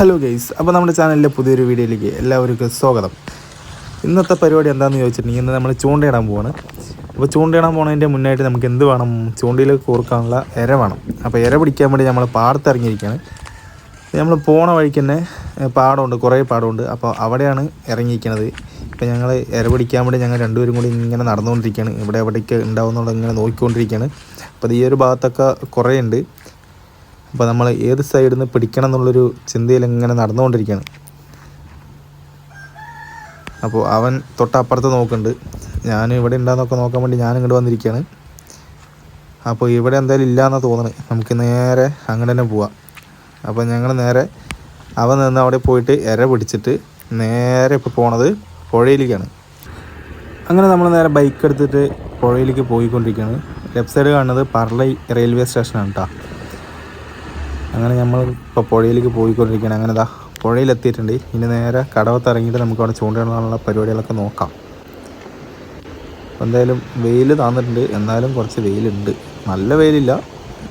Hello guys അപ്പോൾ നമ്മുടെ ചാനലിലെ പുതിയൊരു വീഡിയോയിലേക്ക് എല്ലാവർക്കും സ്വാഗതം. ഇന്നത്തെ പരിപാടി എന്താണെന്ന് ചോദിച്ചിട്ടുണ്ടെങ്കിൽ ഇന്ന് നമ്മൾ ചൂണ്ടയിടാൻ പോവാണ്. അപ്പോൾ ചൂണ്ടയിടാൻ പോകുന്നതിന്റെ മുന്നായിട്ട് നമുക്ക് എന്ത് വേണം? ചൂണ്ടയിലേക്ക് കോർക്കാനുള്ള ഇര വേണം. അപ്പോൾ ഇര പിടിക്കാൻ വേണ്ടി നമ്മൾ പാടത്തിറങ്ങിയിരിക്കുകയാണ് നമ്മൾ പോണ വഴിക്ക് തന്നെ പാടമുണ്ട് കുറേ പാടമുണ്ട്. അപ്പോൾ അവിടെയാണ് ഇറങ്ങിയിരിക്കുന്നത്. ഇപ്പോൾ ഞങ്ങൾ ഇര പിടിക്കാൻ വേണ്ടി ഞങ്ങൾ രണ്ടുപേരും കൂടി ഇങ്ങനെ നടന്നുകൊണ്ടിരിക്കുകയാണ്. ഇവിടെ എവിടേക്ക് ഉണ്ടാവുന്നുള്ളത് ഇങ്ങനെ നോക്കിക്കൊണ്ടിരിക്കുകയാണ്. അപ്പോൾ ഈ ഒരു ഭാഗത്തൊക്കെ കുറേ ഉണ്ട്. അപ്പോൾ നമ്മൾ ഏത് സൈഡിൽ നിന്ന് പിടിക്കണം എന്നുള്ളൊരു ചിന്തയിൽ ഇങ്ങനെ നടന്നുകൊണ്ടിരിക്കുകയാണ് അപ്പോൾ അവൻ തൊട്ടപ്പുറത്ത് നോക്കുന്നുണ്ട്. ഞാൻ ഇവിടെ ഉണ്ടാകുന്നൊക്കെ നോക്കാൻ വേണ്ടി ഞാൻ ഇങ്ങോട്ട് വന്നിരിക്കുകയാണ് അപ്പോൾ ഇവിടെ എന്തായാലും ഇല്ലയെന്നാണ് തോന്നുന്നത് നമുക്ക് നേരെ അങ്ങനെ തന്നെ പോവാം. അപ്പോൾ ഞങ്ങൾ നേരെ അവൻ നിന്ന് അവിടെ പോയിട്ട് ഇര പിടിച്ചിട്ട് നേരെ ഇപ്പോൾ പോണത് പുഴയിലേക്കാണ്. അങ്ങനെ നമ്മൾ നേരെ ബൈക്ക് എടുത്തിട്ട് പുഴയിലേക്ക് പോയിക്കൊണ്ടിരിക്കുകയാണ് ലെഫ്റ്റ് സൈഡ് കാണുന്നത് പർളൈ റെയിൽവേ സ്റ്റേഷനാണ് കേട്ടോ അങ്ങനെ നമ്മൾ ഇപ്പോൾ പുഴയിലേക്ക് പോയിക്കൊണ്ടിരിക്കുകയാണ്. അങ്ങനെ ദാ പുഴയിലെത്തിയിട്ടുണ്ട്. ഇനി നേരെ കടവത്ത് ഇറങ്ങിയിട്ട് നമുക്ക് അവിടെ ചൂണ്ടിടാനുള്ള പരിപാടികളൊക്കെ നോക്കാം. അപ്പോൾ എന്തായാലും വെയിൽ താന്നിട്ടുണ്ട്. എന്നാലും കുറച്ച് വെയിലുണ്ട്. നല്ല വെയിലില്ല.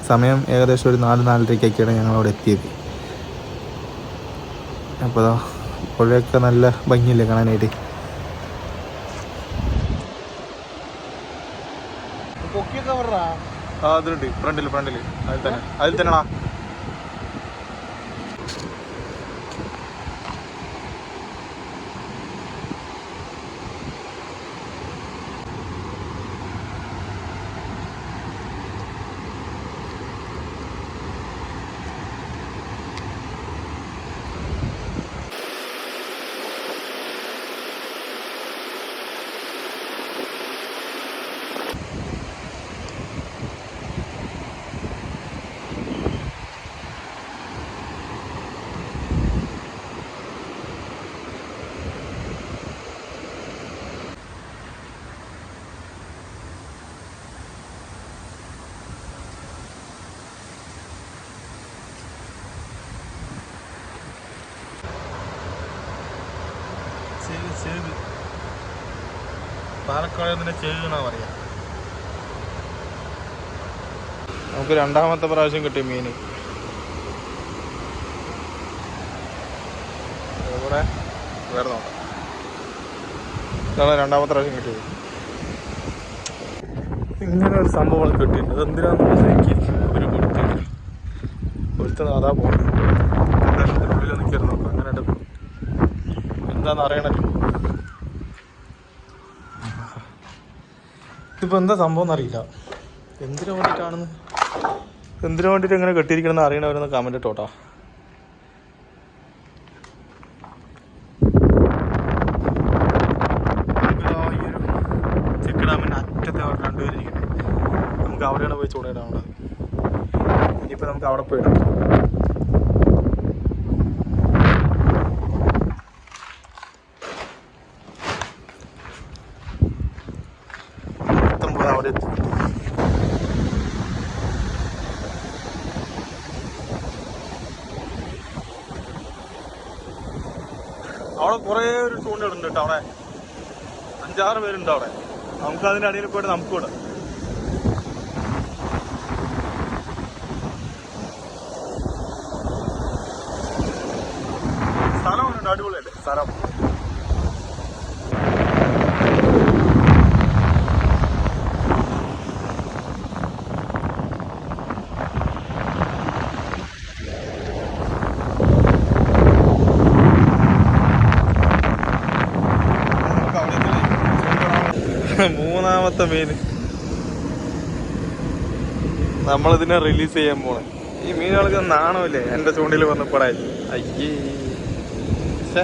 സമയം ഏകദേശം ഒരു നാല് നാലരയ്ക്കൊക്കെയാണ് ഞങ്ങൾ അവിടെ എത്തിയത്. അപ്പോൾ ദാ പുഴയൊക്കെ നല്ല ഭംഗിയില്ലേ കാണാനായിട്ട്? ആ അതുണ്ട് ഫ്രണ്ടിൽ ഫ്രണ്ടിൽ അതിൽ തന്നെ. അതിൽ തന്നെയാണോ? പാലക്കാട് തന്നെ ചെറുന്നാ പറയാ. നമുക്ക് രണ്ടാമത്തെ പ്രാവശ്യം കിട്ടി മീൻ ഇവിടെ വേറെ നോക്കാം. ഇതാണ് രണ്ടാമത്തെ പ്രാവശ്യം കിട്ടിയത്. ഇങ്ങനെ ഒരു സംഭവം കിട്ടിയിട്ടുണ്ട്. അതെന്തിനാന്ന് എനിക്ക് ഒരു കൊടുത്തില്ല കൊടുത്തത് അതാ പോകുന്നത് ഉള്ളിൽ നിൽക്കരുത് നോക്കാം. അങ്ങനെ എന്താണെന്ന് അറിയണല്ലോ ഇതിപ്പോൾ എന്താ സംഭവം എന്നറിയില്ല. എന്തിനു വേണ്ടിയിട്ടാണെന്ന്? എന്തിനു വേണ്ടിയിട്ട് എങ്ങനെ കെട്ടിയിരിക്കണമെന്ന് അറിയണവരൊന്ന് കമന്റ് ഇട്ടോട്ടാ. നമുക്ക് അവിടെയാണ് പോയി ചൂടയിടാനുള്ളത് ഇനിയിപ്പോൾ നമുക്ക് അവിടെ പോയി ഇടാം മൊത്തം പോയി അവിടെ എത്തി അവിടെ കുറേ ഒരു ചൂണ്ടിടുന്നുണ്ട് കേട്ടോ അവിടെ അഞ്ചാറ് പേരുണ്ട് അവിടെ. നമുക്ക് അതിന്റെ അടിയിൽ പോയിട്ട് നമുക്ക് വിടാം സ്ഥലമുണ്ട് അടിപൊളിയല്ലേ? സ്ഥലം. മൂന്നാമത്തെ മീൻ നമ്മളിതിനെ റിലീസ് ചെയ്യാൻ പോണേ. ഈ മീനുകൾക്ക് നാണമില്ലേ എന്റെ ചൂണ്ടിൽ വന്നപ്പോഴായി അയ്യേ. ശ്ശെ.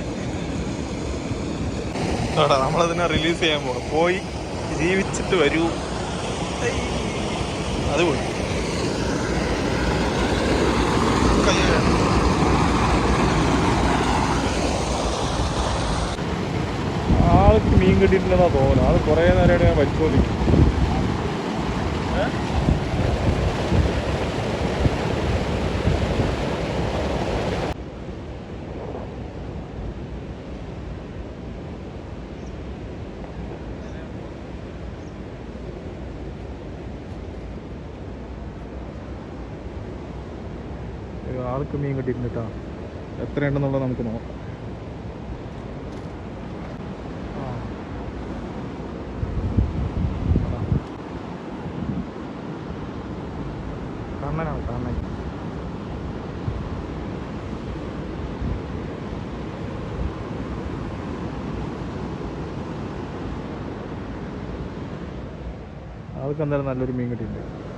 എടാ, നമ്മളിതിനെ റിലീസ് ചെയ്യാൻ പോണു. പോയി ജീവിച്ചിട്ട് വരൂ. അത് പോയി. ആൾക്ക് മീൻ കിട്ടിയിട്ടുണ്ടെന്നാ തോന്നുന്നു ആൾ കുറേ നേരമായിട്ട് ഞാൻ പരിശോധിക്കും. ആൾക്ക് മീൻ കിട്ടിയിട്ടുണ്ട് കേട്ടോ. എത്രയുണ്ടെന്നുള്ളത് നമുക്ക് നോക്കാം. കണ്ണനാണ് കണ്ണൻ അതൊക്കെ എന്തായാലും നല്ലൊരു മീൻ കിട്ടിയിട്ടുണ്ട്.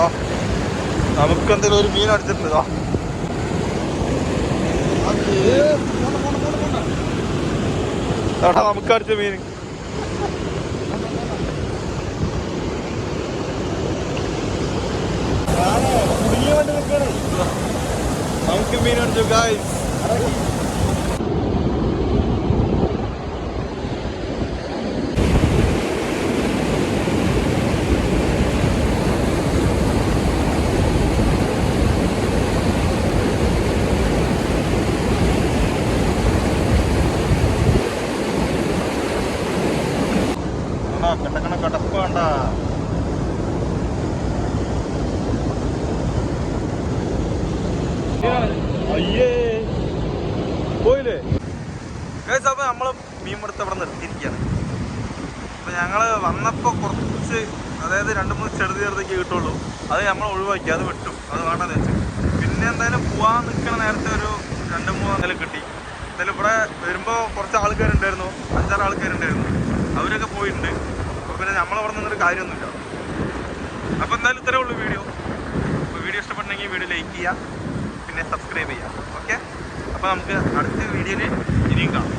ആ നമുക്ക് എന്തെങ്കിലും ഒരു മീൻ അടിച്ചിട്ടുണ്ട് ആ. എടാ നമുക്ക് അടിച്ച മീൻ. നമുക്ക് മീൻ അടിച്ചു ഗായ്സ് കട്ടക്കണ കടപ്പ് വേണ്ട. അയ്യേ. പോയില്ലേ? കേസ് അപ്പൊ നമ്മൾ മീൻ പിടുത്ത ഇവിടെ നിർത്തിയിരിക്കുകയാണ്. അപ്പൊ ഞങ്ങൾ വന്നപ്പോ കുറച്ച് അതായത് രണ്ട് മൂന്ന് ചെറുത് ചെറുതൊക്കെ കിട്ടുള്ളൂ. അത് നമ്മൾ ഒഴിവാക്കി അത് വിട്ടു. അത് വേണ്ടെന്ന് വെച്ചു. പിന്നെ എന്തായാലും പോവാൻ നിൽക്കണ നേരത്തെ ഒരു രണ്ട് മൂന്ന് എന്തായാലും കിട്ടി. എന്തായാലും ഇവിടെ വരുമ്പോൾ കുറച്ച് ആൾക്കാരുണ്ടായിരുന്നു. അഞ്ചാറ് ആൾക്കാരുണ്ടായിരുന്നു. അവരൊക്കെ പോയിട്ടുണ്ട്. അപ്പോൾ പിന്നെ നമ്മളവിടെ നിന്നൊരു കാര്യമൊന്നുമില്ല. അപ്പോൾ എന്തായാലും ഇത്രേ ഉള്ളൂ വീഡിയോ. അപ്പോൾ വീഡിയോ ഇഷ്ടപ്പെട്ടെങ്കിൽ വീഡിയോ ലൈക്ക് ചെയ്യുക പിന്നെ സബ്സ്ക്രൈബ് ചെയ്യുക. ഓക്കെ അപ്പോൾ നമുക്ക് അടുത്ത വീഡിയോയിൽ ഇനിയും കാണാം.